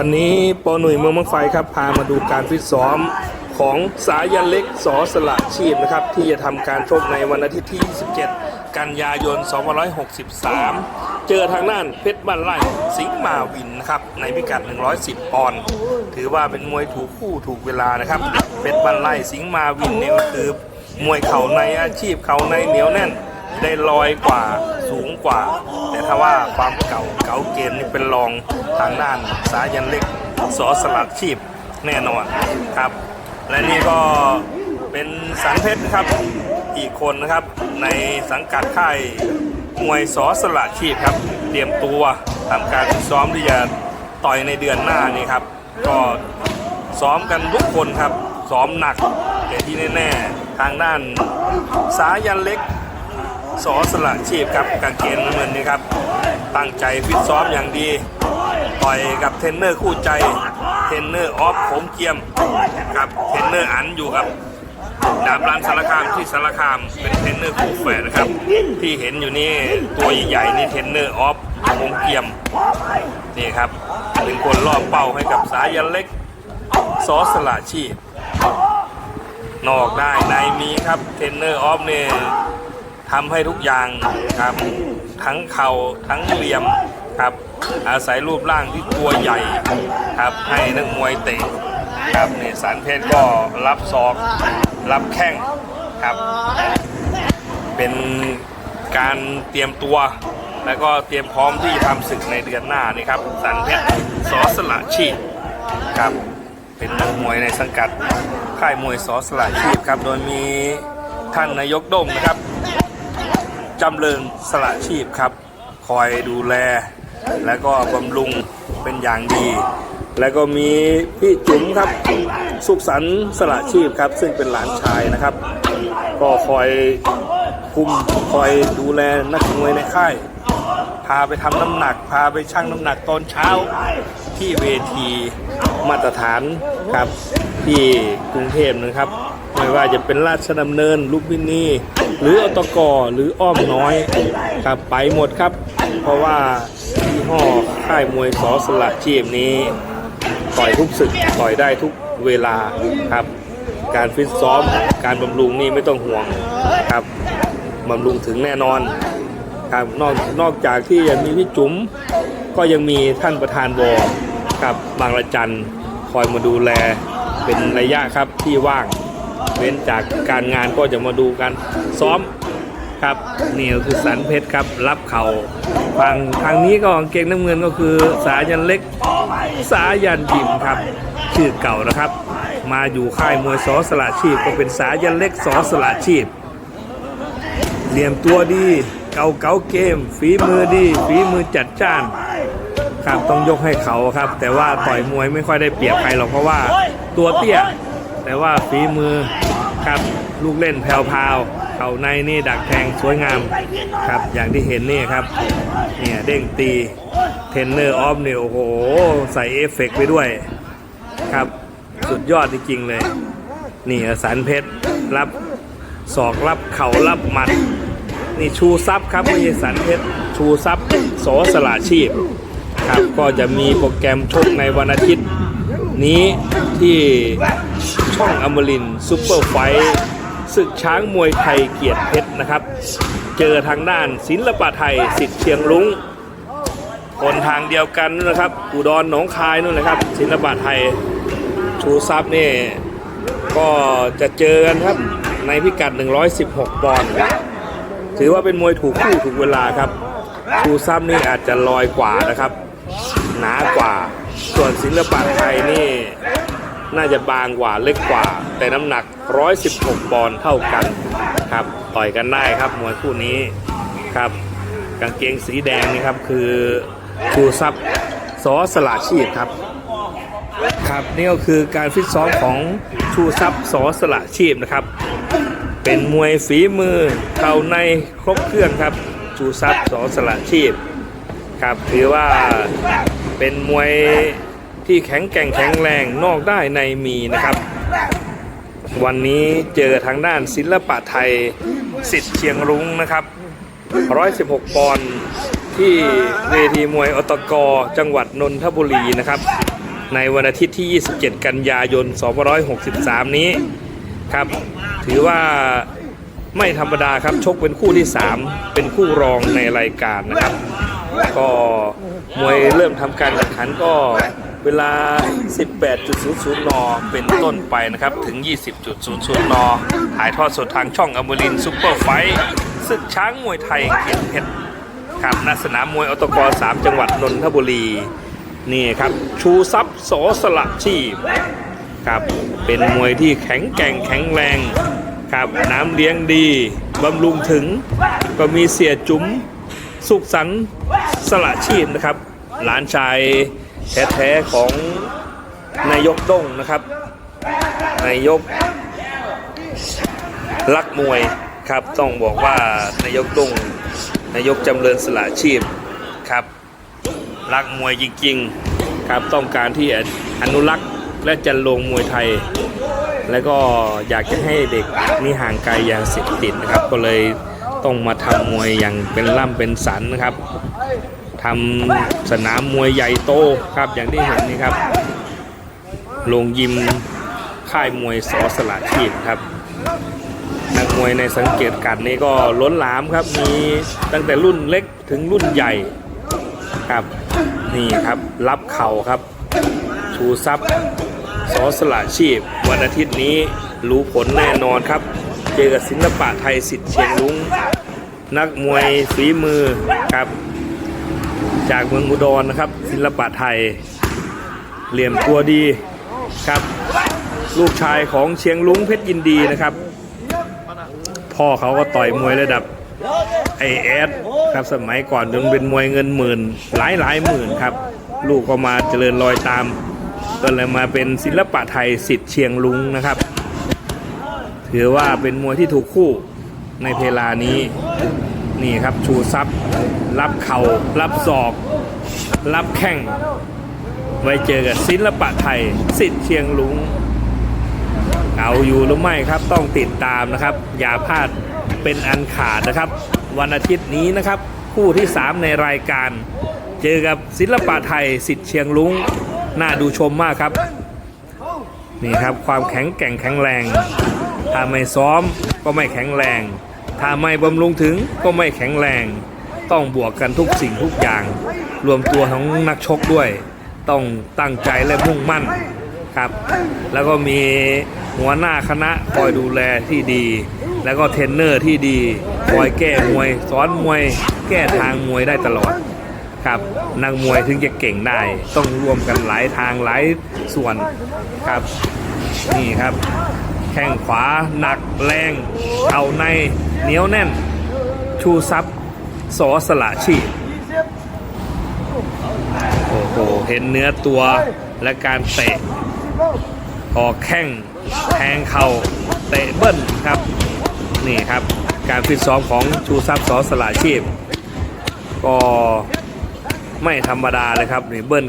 วันนี้ปอหนุ่ยเมืองมังไฟครับพามาดูการฟิตซ้อมของสายันเล็กสอสละชีพนะครับ ที่จะทำการชกในวันอาทิตย์ที่ 27 กันยายน 2563 เจอทางด้านเพชรบ้านไร่สิงห์มาวินนะครับ ในพิกัด 110 ปอนด์ถือว่าเป็นมวยถูกคู่ถูกเวลานะครับ เพชรบ้านไร่สิงห์มาวินเนี่ก็คือ มวยเข่าในอาชีพเข่าในเหนียวแน่นได้ลอยกว่า สูงกว่า แต่ถ้าว่าความเก่าเก่าเกมนี่เป็นรองทางด้านสายันเล็กสอสลัดชีพแน่นอนครับ และนี่ก็เป็นสังเพชรครับอีกคนนะครับ ในสังกัดค่ายมวยสอสลัดชีพครับ เตรียมตัวทำการซ้อมที่จะต่อยในเดือนหน้านี่ครับ ก็ซ้อมกันทุกคนครับซ้อมหนักแต่ที่แน่ๆทางด้านสายันเล็ก สอสละชีพครับกางเกงน้ำเงินนี่ครับ ตั้งใจฟิตซ้อมอย่างดี ต่อยกับเทรนเนอร์คู่ใจ เทรนเนอร์ออฟผมเกียมกับเทรนเนอร์อันอยู่ครับดาบรันสารคามที่สารคามเป็นเทรนเนอร์คู่แฝดนะครับ ที่เห็นอยู่นี่ตัวใหญ่ๆนี่เทรนเนอร์ออฟผมเกียมนี่ครับเป็นคนล่อเป้าให้กับสายันเล็กสอสละชีพนอกได้ในมีครับเทรนเนอร์ออฟเนี่ย ทำให้ทุกอย่างครับ ทั้งเข่าทั้งเหลี่ยมครับ อาศัยรูปร่างที่ตัวใหญ่ครับ ให้นักมวยเตะครับเนี่ยสันเพชรก็รับศอกรับแข้งครับ เป็นการเตรียมตัว แล้วก็เตรียมพร้อมที่จะทำศึกในเดือนหน้านี่ครับสันเพชรสอสละชีพครับ เป็นนักมวยในสังกัดค่ายมวยสอสละชีพครับ โดยมีท่านนายกด้งนะครับ จำเริญสละชีพครับ คอยดูแล แล้วก็บำรุงเป็นอย่างดี แล้วก็มีพี่จุ๋มครับ สุขสันต์สละชีพครับ ซึ่งเป็นหลานชายนะครับ ก็คอยคุมคอยดูแลนักมวยในค่าย พาไปทำน้ำหนัก พาไปชั่งน้ำหนักตอนเช้าที่เวทีมาตรฐานครับที่กรุงเทพนะครับ ไม่ว่าจะเป็นราชดำเนินลุมพินีหรืออตกหรืออ้อมน้อยครับไปหมดครับ เพราะว่าที่ห้อค่ายมวยสอสละชีพนี้ ต่อยทุกศึกต่อยได้ทุกเวลาครับ การฟิตซ้อมการบำรุงนี่ไม่ต้องห่วงครับบำรุงถึงแน่นอนครับนอกนอกจากที่ยังมีพี่จุ๋มก็ยังมีท่านประธานวอกับบางระจันคอยมาดูแลเป็นระยะครับที่ว่าง เว้นจากการงานก็จะมาดูกันซ้อมครับนี่ก็คือสันเพชรครับรับเขาฝั่งทางนี้ก็กางเกงน้ำเงินก็คือสายันเล็ก สายันยิมครับชื่อเก่านะครับ มาอยู่ค่ายมวยสอสละชีพ ก็เป็นสายันเล็กสอสละชีพ เหลี่ยมตัวดีเก่าเก่าเกม ฝีมือดีฝีมือจัดจ้านครับต้องยกให้เขาครับ แต่ว่าต่อยมวยไม่ค่อยได้เปรียบใครหรอกเพราะว่าตัวเตี้ย แต่ว่าฝีมือครับลูกเล่นแผ่วๆเข่าในนี่ดักแทงสวยงามครับอย่างที่เห็นนี่ครับเนี่ยเด้งตีเทนเนอร์ออฟเนี่ยโอ้โห ใส่เอฟเฟกต์ไปด้วยครับสุดยอดจริงๆเลย นี่สันเพชรรับศอกรับเข่ารับหมัด นี่ชูซับครับไม่ใช่สันเพชรชูซับโสสละชีพครับก็จะมีโปรแกรมชกในวันอาทิตย์ นี้ที่ช่องอมรินซูเปอร์ไฟศึกช้างมวยไทยเกียรติเพชรนะครับ เจอทางด้านศิลปะไทยสิทธิ์เชียงรุ้งคนทางเดียวกันนู่นนะครับอุดรหนองคายนู่นนะครับ ศิลปะไทยชูซับนี่ก็จะเจอกันครับในพิกัด 116 ปอนด์ถือว่าเป็นมวยถูกคู่ถูกเวลาครับชูซับนี่อาจจะลอยกว่านะครับ หนากว่า ส่วนศิลปะไทยนี่ น่าจะบางกว่าเล็กกว่า แต่น้ำหนัก 116 ปอนด์เท่ากันครับต่อยกันได้ครับมวยคู่นี้ครับกางเกงสีแดงนี่ครับคือชูซับสอสละชีพครับครับนี่ก็คือการฟิตซ้อมของชูซับสอสละชีพนะครับ เป็นมวยฝีมือเข่าในครบเครื่องครับชูซับสอสละชีพครับถือว่า เป็นมวยที่แข็งแกร่งแข็งแรงนอกได้ในมีนะครับ วันนี้เจอทางด้านศิลปะไทยสิทธิ์เชียงรุ้งนะครับ 116 ปอนด์ที่เวทีมวยอตกจังหวัดนนทบุรีนะครับ ในวันอาทิตย์ที่ 27 กันยายน 2563 นี้ครับ ถือว่าไม่ธรรมดาครับ ชกเป็นคู่ที่ 3 เป็นคู่รองในรายการนะครับ ก็มวยเริ่มทำการแข่งขันก็เวลา 18.00 น เป็นต้นไปนะครับ ถึง 20.00 น ถ่ายทอดสดทางช่องอมรินซุปเปอร์ไฟท์ศึกช้างมวยไทยเกียรติเพชรครับณสนามมวยอตก3จังหวัดนนทบุรี นี่ครับ ชูทรัพย์สอสละชีพครับเป็นมวยที่แข็งแกร่งแข็งแรงครับน้ำเลี้ยงดีบำรุงถึงก็มีเสียจุ๋ม สุขสันต์สละชีพนะครับ หลานชายแท้ๆของนายกด้งนะครับ นายกรักมวยครับ ต้องบอกว่านายกด้งนายกจำเริญสละชีพครับ รักมวยจริงๆครับต้องการที่อนุรักษ์และจันลงมวยไทย แล้วก็อยากจะให้เด็กนี่ห่างไกลยาเสพติดนะครับก็เลย ต้องมาทำมวยอย่างเป็นล่ำเป็นสันนะครับทำสนามมวยใหญ่โตครับอย่างที่เห็นนี่ครับลงยิมค่ายมวยสอสละชีพครับนักมวยในสังเกตการณ์นี้ก็ล้นหลามครับมีตั้งแต่รุ่นเล็กถึงรุ่นใหญ่ครับนี่ครับรับเข่าครับ ชูทรัพย์สอสละชีพ วันอาทิตย์นี้รู้ผลแน่นอนครับ เจอกับศิลปะไทยสิทธิ์เชียงลุง นักมวยฝีมือครับ จากเมืองอุดรนะครับ ศิลปะไทย เหลี่ยมตัวดีครับ ลูกชายของเชียงลุงเพชรยินดีนะครับ พ่อเขาก็ต่อยมวยระดับไอเอสครับสมัยก่อนจนเป็นมวยเงินหมื่น หลายหลายหมื่นครับ ลูกก็มาเจริญรอยตาม ก็เลยมาเป็นศิลปะไทยสิทธิ์เชียงลุงนะครับ ถือว่าเป็นมวยที่ถูกคู่ในเพลานี้นี่ครับชูซับรับเข่ารับศอก รับแข้งไว้เจอกับศิลปะไทยสิทธิ์เชียงลุง เอาอยู่หรือไม่ครับต้องติดตามนะครับ อย่าพลาดเป็นอันขาดนะครับ วันอาทิตย์นี้นะครับคู่ที่ 3 ในรายการ เจอกับศิลปะไทยสิทธิ์เชียงลุงน่าดูชมมากครับ นี่ครับความแข็งแกร่งแข็งแรง ถ้าไม่ซ้อมก็ไม่แข็งแรง ถ้าไม่บำรุงถึงก็ไม่แข็งแรง ต้องบวกกันทุกสิ่งทุกอย่าง รวมตัวของนักชกด้วย ต้องตั้งใจและมุ่งมั่นครับ แล้วก็มีหัวหน้าคณะคอยดูแลที่ดี แล้วก็เทรนเนอร์ที่ดีคอยแก้มวยสอนมวย แก้ทางมวยได้ตลอดครับนักมวยถึงจะเก่งได้ ต้องรวมกันหลายทางหลายส่วนครับ นี่ครับ แข้งขวาหนักแรงเอาในเหนียวแน่น ชูซับสอสละชีพโอ้โหเห็นเนื้อตัวและการเตะออกแข้งแทงเข่าเตะเบิ้ลครับ นี่ครับการฟิตซ้อมของชูซับสอสละชีพ ก็ไม่ธรรมดาเลยครับนี่เบิ้ล